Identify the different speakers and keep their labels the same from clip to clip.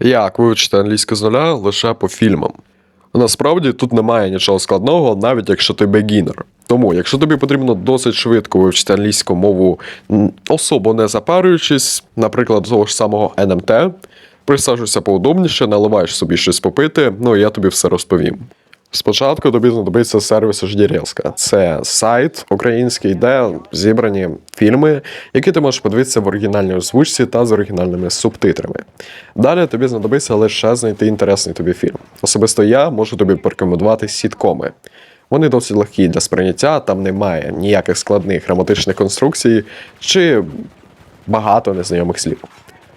Speaker 1: Як вивчити англійську з нуля лише по фільмам. Насправді тут немає нічого складного, навіть якщо ти бегінер. Тому, якщо тобі потрібно досить швидко вивчити англійську мову, особо не запарюючись, наприклад, того ж самого НМТ, присаджуйся поудобніше, наливаєш собі щось попити, ну і я тобі все розповім. Спочатку тобі знадобиться сервіс HDRESK. Це сайт український, де зібрані фільми, які ти можеш подивитися в оригінальній озвучці та з оригінальними субтитрами. Далі тобі знадобиться лише знайти інтересний тобі фільм. Особисто я можу тобі порекомендувати сіткоми. Вони досить легкі для сприйняття, там немає ніяких складних граматичних конструкцій чи багато незнайомих слів.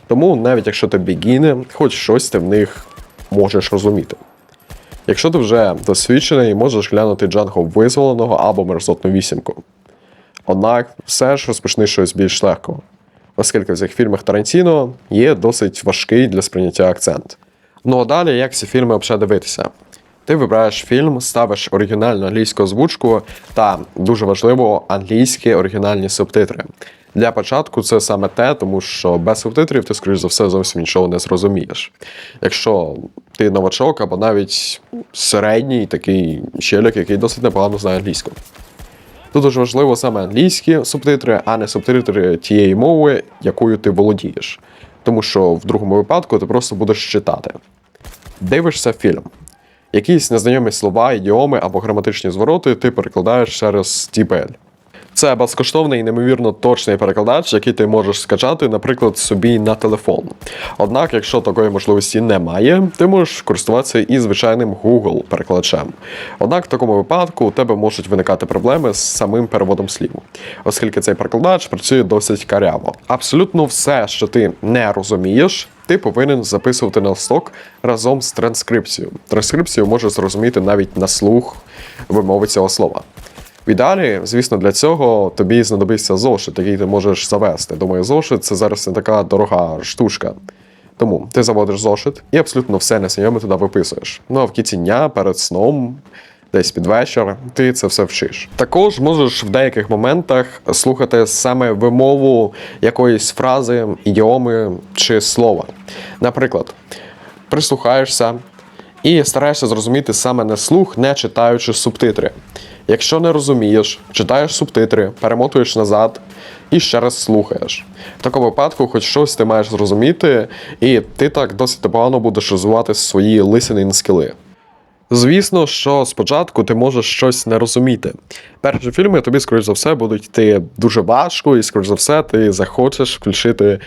Speaker 1: Тому навіть якщо ти бігіне, хоч щось ти в них можеш розуміти. Якщо ти вже досвідчений, можеш глянути Джанго визволеного або мерзотну вісімку. Однак все ж розпочни щось більш легкого, оскільки в цих фільмах Тарантіно є досить важкий для сприйняття акцент. Ну а далі як ці фільми взагалі дивитися? Ти вибираєш фільм, ставиш оригінальну англійську озвучку та дуже важливо англійські оригінальні субтитри. Для початку це саме те, тому що без субтитрів ти, скоріш за все, зовсім нічого не зрозумієш. Якщо ти новачок або навіть середній такий щелік, який досить непогано знає англійську. Тут дуже важливо саме англійські субтитри, а не субтитри тієї мови, якою ти володієш. Тому що в другому випадку ти просто будеш читати. Дивишся фільм. Якісь незнайомі слова, ідіоми або граматичні звороти ти перекладаєш через TPL. Це безкоштовний і неймовірно точний перекладач, який ти можеш скачати, наприклад, собі на телефон. Однак, якщо такої можливості немає, ти можеш користуватися і звичайним Google перекладачем. Однак в такому випадку у тебе можуть виникати проблеми з самим переводом слів, оскільки цей перекладач працює досить каряво. Абсолютно все, що ти не розумієш, ти повинен записувати на листок разом з транскрипцією. Транскрипцію можеш зрозуміти навіть на слух вимови цього слова. В ідеалі, звісно, для цього тобі знадобиться зошит, який ти можеш завести. Думаю, зошит це зараз не така дорога штучка. Тому ти заводиш зошит і абсолютно все незнайоме туди виписуєш. Ну а в кінці дня перед сном, десь під вечір, ти це все вчиш. Також можеш в деяких моментах слухати саме вимову якоїсь фрази, ідіоми чи слова. Наприклад, прислухаєшся і стараєшся зрозуміти саме на слух, не читаючи субтитри. Якщо не розумієш, читаєш субтитри, перемотуєш назад і ще раз слухаєш. В такому випадку, хоч щось ти маєш зрозуміти, і ти так досить непогано будеш розвивати свої listening скіли. Звісно, що спочатку ти можеш щось не розуміти. Перші фільми тобі, скоріш за все, будуть йти дуже важко, і, скоріш за все, ти захочеш включити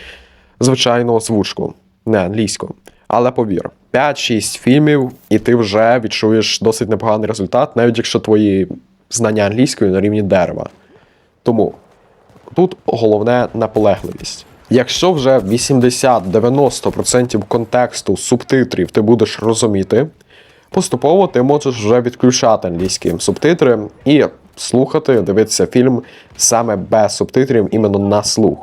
Speaker 1: звичайну озвучку, не англійську. Але повір, 5-6 фільмів, і ти вже відчуєш досить непоганий результат, навіть якщо твої знання англійської на рівні дерева. Тому тут головне наполегливість. Якщо вже 80-90% контексту субтитрів ти будеш розуміти, поступово ти можеш вже відключати англійські субтитри і слухати, дивитися фільм саме без субтитрів іменно на слух.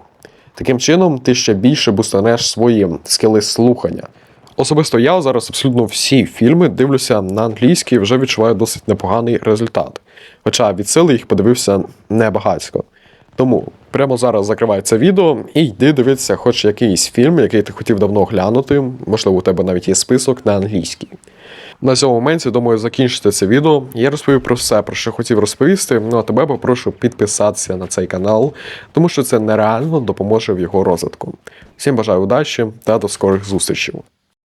Speaker 1: Таким чином, ти ще більше бустанеш свої скили слухання. Особисто я зараз абсолютно всі фільми дивлюся на англійській вже відчуваю досить непоганий результат. Хоча від сили їх подивився небагацько. Тому прямо зараз закривай це відео і йди дивитися хоч якийсь фільм, який ти хотів давно глянути. Можливо, у тебе навіть є список на англійській. На цьому моменті, думаю, закінчити це відео. Я розповів про все, про що хотів розповісти. Ну а тебе попрошу підписатися на цей канал, тому що це нереально допоможе в його розвитку. Всім бажаю удачі та до скорих зустрічей.